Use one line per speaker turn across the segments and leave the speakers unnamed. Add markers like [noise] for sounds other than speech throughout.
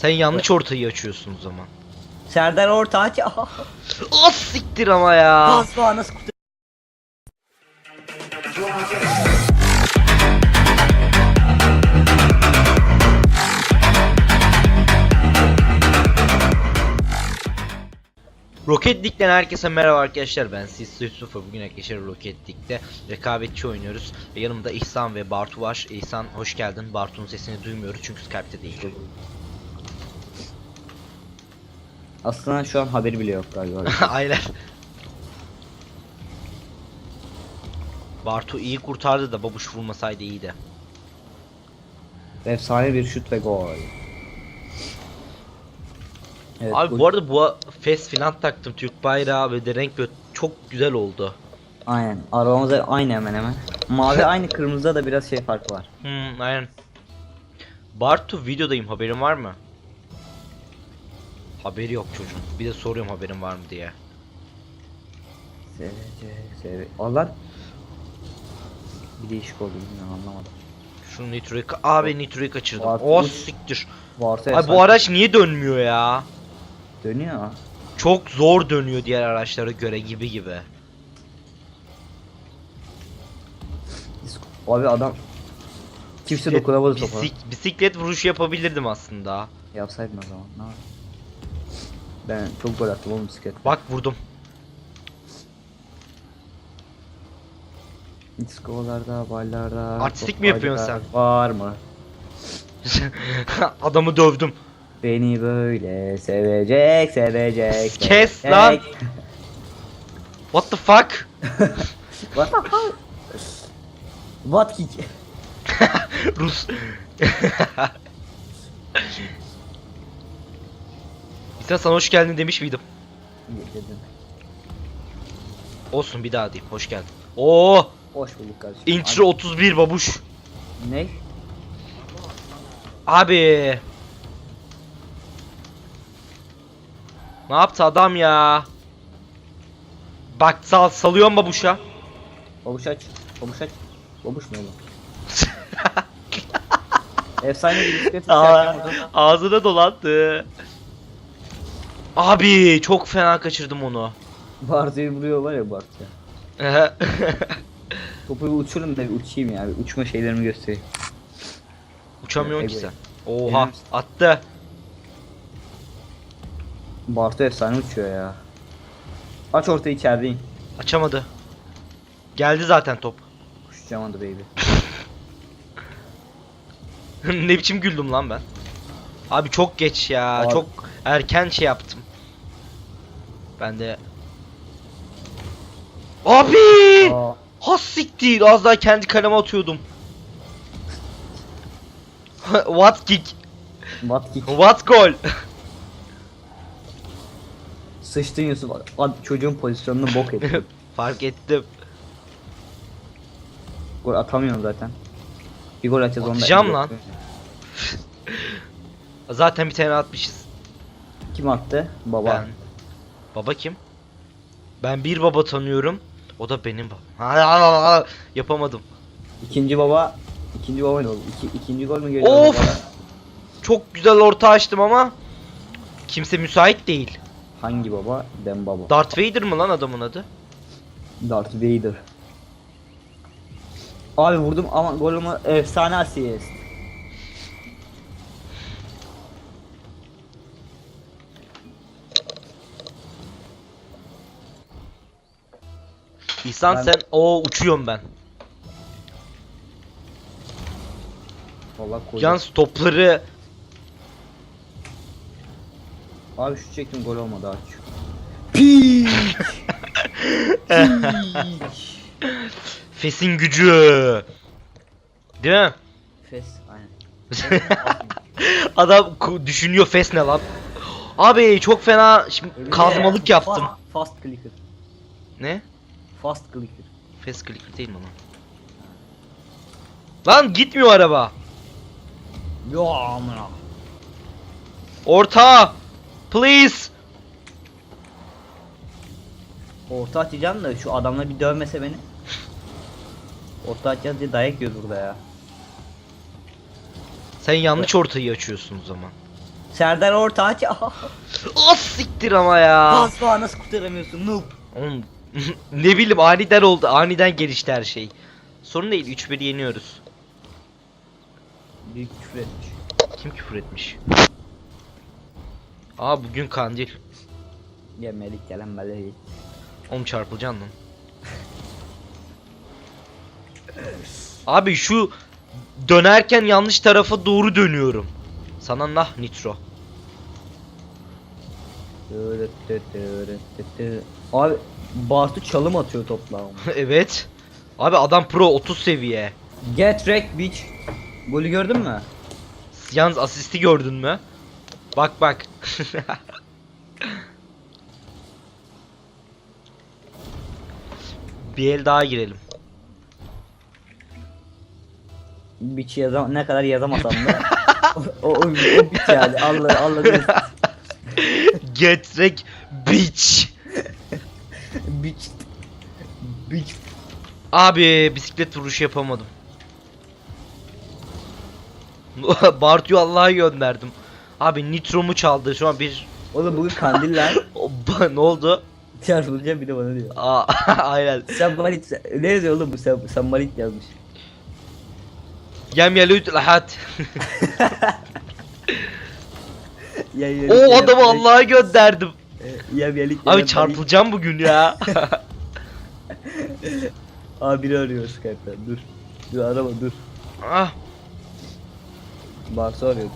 Sen yanlış ortayı açıyorsun o zaman.
Serdar Ortaç.
As [laughs] siktir ama ya.
Asla nasıl kutu?
Rocket League'den herkese merhaba arkadaşlar ben Yusuf ve bugün arkadaşlar Rocket League'de rekabetçi oynuyoruz yanımda İhsan ve Bartu var İhsan hoş geldin Bartu'nun sesini duymuyoruz çünkü Skype'te değil
Aslında şu an haberi bile yok galiba. [laughs]
Aynen Bartu iyi kurtardı da babuş vurmasaydı iyiydi
Efsane bir şut ve gol. Evet,
Abi bu arada bu fes filan taktım Türk bayrağı ve de renk böyle çok güzel oldu
Aynen. Arabamız aynı hemen hemen. Mavi aynı kırmızıda da biraz şey farkı var.
Hmm, aynen. Bartu videodayım haberin var mı? Haberi yok çocuğun. Bir de soruyorum haberin var mı diye.
SVC, SV. Allah. Bir değişik oldu bilmiyorum anlamadım.
Şu nitroyu ka- abi nitroyu kaçırdım.
Bartu
O
uç.
siktir.
Varsa
Ay
efsane-
bu araç niye dönmüyor ya?
dönüyor.
Çok zor dönüyor diğer araçlara göre gibi gibi.
Abi adam kimse dokunamadı topa.
Bisik- bisiklet vuruşu yapabilirdim aslında.
Yapsaydın o zaman. Ne yapayım? Ben çok gol attım oğlum bisiklet.
Bak vurdum.
Diskolarda, barlarda.
Artistik mi yapıyorsun
toplarda Var mı? [laughs]
Adamı dövdüm.
Beni böyle sevecek, sevecek.
Kes
sevecek.
lan. What the fuck? [laughs]
What the fuck? What kick? [laughs]
Rus. İhsan sana hoş geldin demiş miydim?
Dedim.
Olsun bir daha diyeyim. Hoş geldin. Oo,
Hoş bulduk kardeşim.
intro 31 babuş.
Ne?
Abi. Ne yaptı adam ya? Bak sal salıyorum babuşa.
Babuş aç. Babuş aç. Babuş ne oğlum? [laughs] Efsane bir bisiklet
Aa, ağzına dolandı. Abi çok fena kaçırdım onu.
Bartu'yu vuruyor var ya Bartu. [laughs] Topu bir uçurun da bir uçayım ya. Bir uçma şeylerimi göstereyim.
Uçamıyorsun ki sen. Oha
Benim-
attı.
Bartu efsane uçuyor ya. Aç ortayı içerideyim.
Açamadı. Geldi zaten top.
Kuşacağım hadi baby. [laughs]
ne biçim güldüm lan ben. Abi çok geç ya.
Abi.
Çok erken şey yaptım. Ben de Abi!
Aa,
Has siktir. Az daha kendi kaleme atıyordum. [laughs] What kick?
what kick?
What goal?
Sıçtın Yusuf. Ad- çocuğun pozisyonunu bok [laughs] ettin.
Fark ettim.
gol atamıyorum zaten. Bir gol atacağız onda.
Atacağım lan. Zaten bir tane atmışız.
Kim attı? Baba.
Ben. Baba kim? Ben bir baba tanıyorum. O da benim babam. [laughs] Yapamadım.
İkinci baba. İkinci baba ne oldu? İki, ikinci gol mü geliyor?
Of!
baba?
Çok güzel orta açtım ama kimse müsait değil.
Hangi baba? Ben baba.
Darth Vader mı lan adamın adı?
Darth Vader. Abi vurdum ama golümü efsane asist.
İhsan
Ben-
sen o uçuyorum ben.
Vallahi koydum.
Yalnız topları
Abi şu çektim gol olmadı aç. Piç.
Fes'in gücü. Değil mi?
Fes aynen. [laughs]
Adam düşünüyor Fes ne lan? Abi çok fena şimdi kazmalık yaptım.
Fast clicker.
Ne?
Fast clicker.
Fes clicker değil mi lan? Lan gitmiyor araba.
Yo amına.
Orta. Please.
Orta atacağım da şu adamla bir dövmese beni. Orta atacağız diye dayak yiyoruz burada ya.
Sen yanlış ortayı açıyorsun o zaman.
Serdar Ortaç.
Az [laughs] siktir ama ya.
Asla nasıl kurtaramıyorsun noob?
Oğlum, ne bileyim aniden oldu. Aniden gelişti her şey. Sorun değil 3-1 yeniyoruz.
Büyük küfür etmiş.
Kim küfür etmiş? Aa bugün kandil.
Ya Melik gelen böyle
Oğlum çarpılacaksın lan. Abi şu dönerken yanlış tarafa doğru dönüyorum. Sana nah nitro.
Abi Bartu çalım atıyor topla [laughs]
evet. Abi adam pro 30 seviye.
Get wrecked bitch. Golü gördün mü?
Yalnız asisti gördün mü? Bak bak. [laughs] Bir el daha girelim.
Bitch yazam ne kadar yazamasam da. o, [laughs] o, o, o bitch yani. Allah Allah.
Get wreck bitch.
bitch. Bitch.
Abi bisiklet vuruşu yapamadım. [laughs] Bartu'yu Allah'a gönderdim. Abi nitromu çaldı şu an bir
Oğlum bugün kandiller. [laughs]
Ne oldu?
Çarpılacağım bir de bana diyor.
Aa, [laughs] aynen.
Sen Malit ne yazıyor oğlum bu sen, sen Malit yazmış.
Yem yelüt lahat.
Ya, ya,
o
ya,
adamı Allah'a gönderdim.
Ya yelik.
Abi çarpılacağım bugün ya. [laughs]
Abi biri arıyor Skype'den dur. Dur arama dur.
ah,
Bartu arıyordur.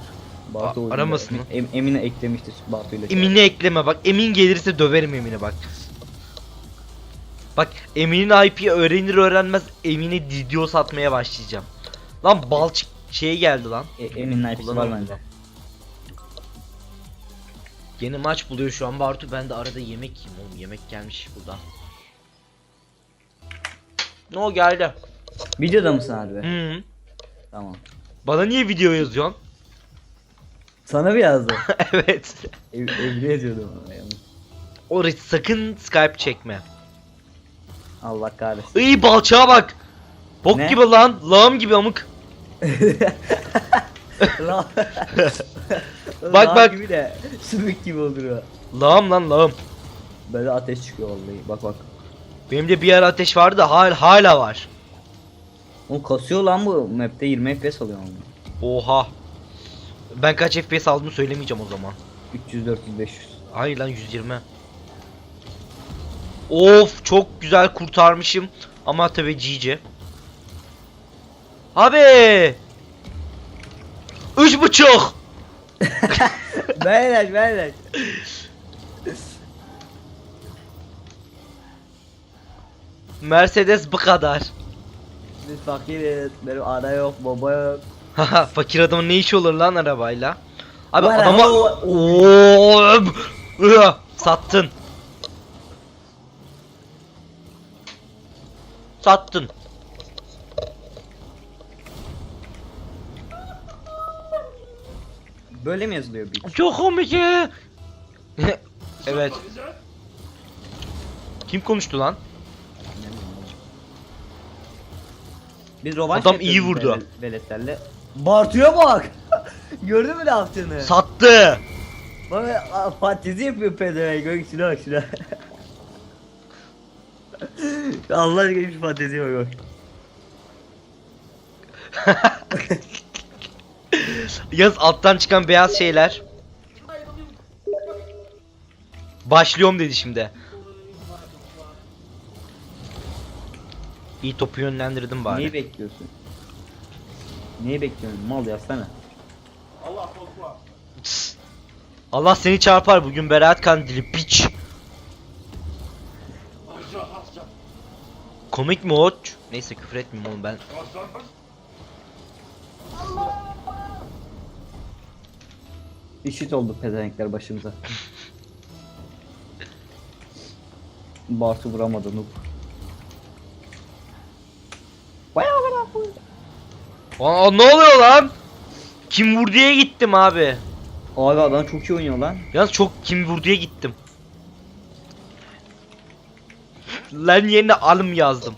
Bartu
A- aramasın.
Em, Emine eklemiştir Bartu ile.
Emin'i ekleme bak. Emin gelirse döverim Emin'i bak. Bak Emin'in IP'yi öğrenir öğrenmez Emin'e Didio satmaya başlayacağım. Lan balçık şeye geldi lan.
E, Emin'in IP'si var bende.
Yeni maç buluyor şu an Bartu ben de arada yemek yiyeyim oğlum yemek gelmiş burada. Ne o geldi?
Videoda mısın abi?
Hı.
Tamam.
Bana niye video yazıyorsun?
Sana mı yazdı? [laughs]
evet.
Ev, evde yazıyordum. ona yalnız.
O sakın Skype çekme.
Allah kahretsin.
İyi balçağa bak. Bok
Ne?
gibi lan. Lağım gibi amık. [laughs]
La- [laughs]
Bak, bak.
gibi de sümük gibi olur o.
Lağım lan lağım.
Böyle ateş çıkıyor vallahi. Bak bak.
Benim de bir ara ateş vardı da hala, hala var.
O kasıyor lan bu map'te 20 FPS alıyor onu.
Oha. Ben kaç FPS aldığımı söylemeyeceğim o zaman.
300 400 500.
Hayır lan 120. Of çok güzel kurtarmışım. Ama tabi GG. Abi. Üç buçuk. [laughs]
beyler beyler.
Mercedes bu kadar.
Biz fakiriz. Benim ana yok, baba yok.
Haha fakir adamın ne işi olur lan arabayla? Abi
Bana
adama
o-
Oo, sattın. Sattın.
Böyle mi yazılıyor bir?
Çok komik ya. [laughs] evet. Kim konuştu lan?
Biz rovanş
Adam
yapıyoruz
iyi vurdu.
vel- Veletlerle. Bartu'ya bak. [laughs] Gördün mü ne yaptığını?
Sattı.
Bana a, fantezi yapıyor pezevenk. Bak şuna bak [laughs] şuna. Allah aşkına şu fanteziye bak bak.
Yaz alttan çıkan beyaz şeyler. Başlıyorum dedi şimdi. İyi topu yönlendirdim bari.
Neyi bekliyorsun? Neyi bekliyorsun? Mal yazsana.
Tıs. Allah seni çarpar bugün Berat Kandili piç. Komik mi o? Neyse küfür etmeyeyim oğlum ben.
İşit oldu pezevenkler başımıza. Bartu vuramadı noob. Bayağı bana
Aa, ne oluyor lan? Kim vur diye gittim abi.
Abi adam çok iyi oynuyor lan.
Yalnız çok kim vur diye gittim. Lan yerine alım yazdım.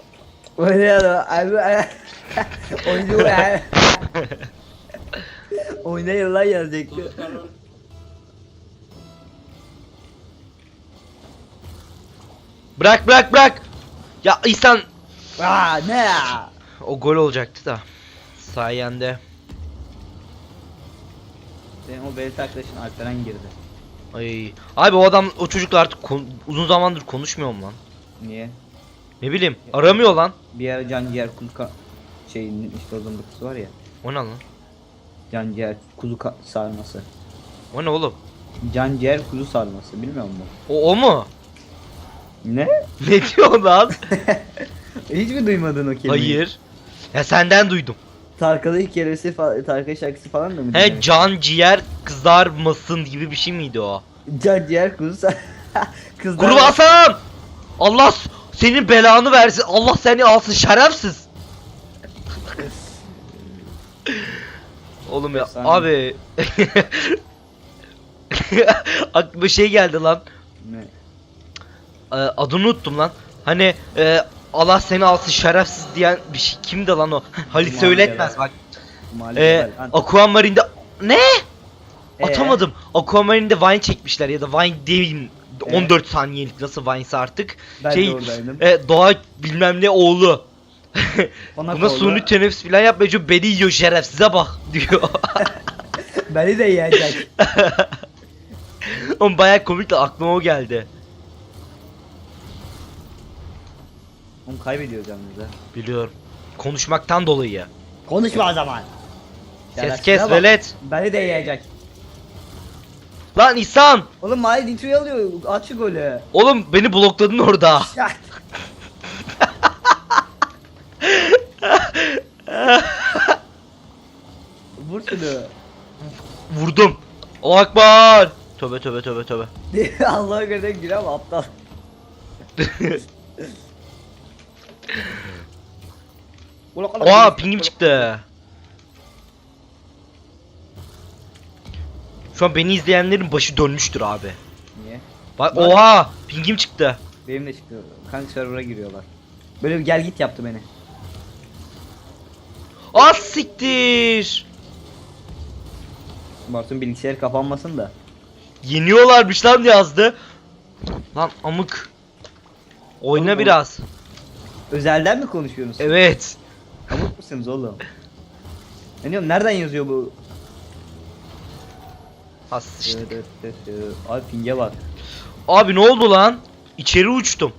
Öyle ya abi [laughs] oyuncu ya. Oynayın lan yazacaktı.
Bırak bırak bırak. Ya İhsan
Aa ne?
o gol olacaktı da. Sayende.
Senin o belit arkadaşın Alperen girdi.
Ay. Abi o adam o çocukla artık kon- uzun zamandır konuşmuyor mu lan?
Niye?
Ne bileyim aramıyor lan.
Bir ara can ciğer kuzu ka- şeyin işte o zımbırtısı var ya.
O ne lan?
Can ciğer kuzu ka- sarması.
O ne oğlum?
Can ciğer kuzu sarması bilmiyor musun?
O, o mu?
Ne?
Ne diyor lan? [laughs]
Hiç mi duymadın o kelimeyi?
Hayır. Ya senden duydum.
Tarkan'ın hikayesi falan, Tarkan şarkısı falan da mı?
He
dinlemiş?
can ciğer kızarmasın gibi bir şey miydi o?
Can ciğer kuzu. [laughs] Kızlar...
Kurbasan! Allah s- senin belanı versin. Allah seni alsın şerefsiz. [laughs] Oğlum ya
Efsane.
abi. Aklıma şey geldi lan.
Ne?
Ee, adını unuttum lan. Hani e, Allah seni alsın şerefsiz diyen bir şey kimdi lan o? [laughs] Halit söyletmez bak.
Maalesef.
Ee, Aquamarine'de ne?
Ee?
Atamadım. Aquamarine'de Vine çekmişler ya da Vine değil.
Ee?
14 saniyelik nasıl Vine'sa artık.
Ben
şey,
de oradaydım.
E, doğa bilmem ne oğlu.
Ona [laughs]
Buna suni teneffüs falan çünkü Beni yiyor şerefsize bak [laughs] diyor.
Beni de yiyecek.
Oğlum baya komik de aklıma o geldi.
Onu kaybediyoruz yalnız ha.
Biliyorum. Konuşmaktan dolayı.
Konuşma o zaman.
Kes
bak.
velet.
Beni de yiyecek.
Lan İhsan.
Oğlum Mahir Nitro'yu alıyor. At şu golü.
Oğlum beni blokladın orada. [laughs]
Ya. Vur şunu.
Vurdum. O akbar. Töbe töbe töbe töbe. [laughs]
Allah'a göre gir ama aptal. [laughs]
Oha pingim çıktı. Şu an beni izleyenlerin başı dönmüştür abi.
Niye?
Bak
Bak.
oha pingim çıktı.
Benim de çıkıyor. Kanka server'a giriyorlar. Böyle bir gel git yaptı beni.
Az siktir.
Bartun bilgisayarı kapanmasın da.
Yeniyorlarmış lan yazdı. Lan amık. Oyna
Oğlum,
biraz.
Özelden mi konuşuyorsunuz?
Evet.
Kabuk musunuz oğlum? Ben diyorum nereden yazıyor bu?
Az işte.
Abi pinge bak.
Abi ne oldu lan? İçeri uçtum.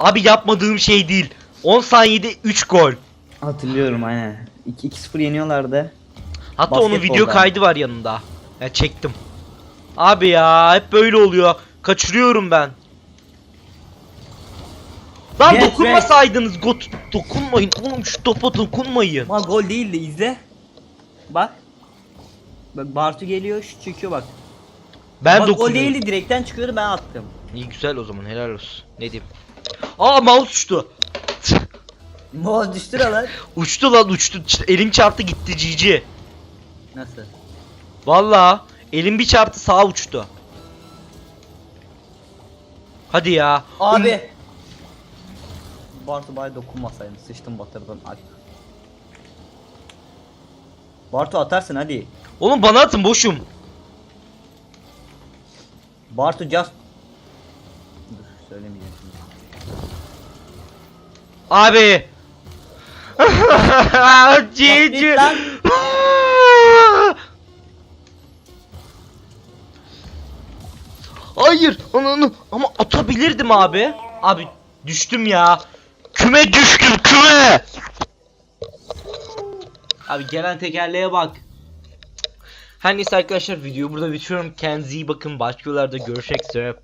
Abi yapmadığım şey değil. 10 saniyede 3 gol.
Hatırlıyorum aynen. 2-0 yeniyorlardı.
Hatta onun
Basketboldan.
video kaydı var yanında. Ya çektim. Abi ya hep böyle oluyor. Kaçırıyorum ben. Lan
Get
dokunmasaydınız got dokunmayın oğlum şu topa dokunmayın.
Ama gol değildi izle. Bak. Bak Bartu geliyor şu çıkıyor bak.
Ben
bak gol
dokunuyorum.
değildi direkten çıkıyordu ben attım.
İyi güzel o zaman helal olsun. Ne diyeyim. Aa mouse uçtu. [laughs]
Moz düştü lan.
uçtu lan uçtu. Ç- Elim çarptı gitti cici.
Nasıl?
Valla elim bir çarptı sağa uçtu. Hadi ya.
Abi. Bartu bari dokunmasaydın sıçtım batırdın hadi. Bartu atarsın hadi.
Oğlum bana atın boşum.
Bartu just Dur söylemeyeceğim şimdi.
Abi. [laughs] Cici. Hayır, ananı ama atabilirdim abi. Abi düştüm ya. Küme düştüm, küme. Abi gelen tekerleğe bak. Her neyse arkadaşlar videoyu burada bitiriyorum. Kendinize iyi bakın. Başka videolarda görüşmek üzere.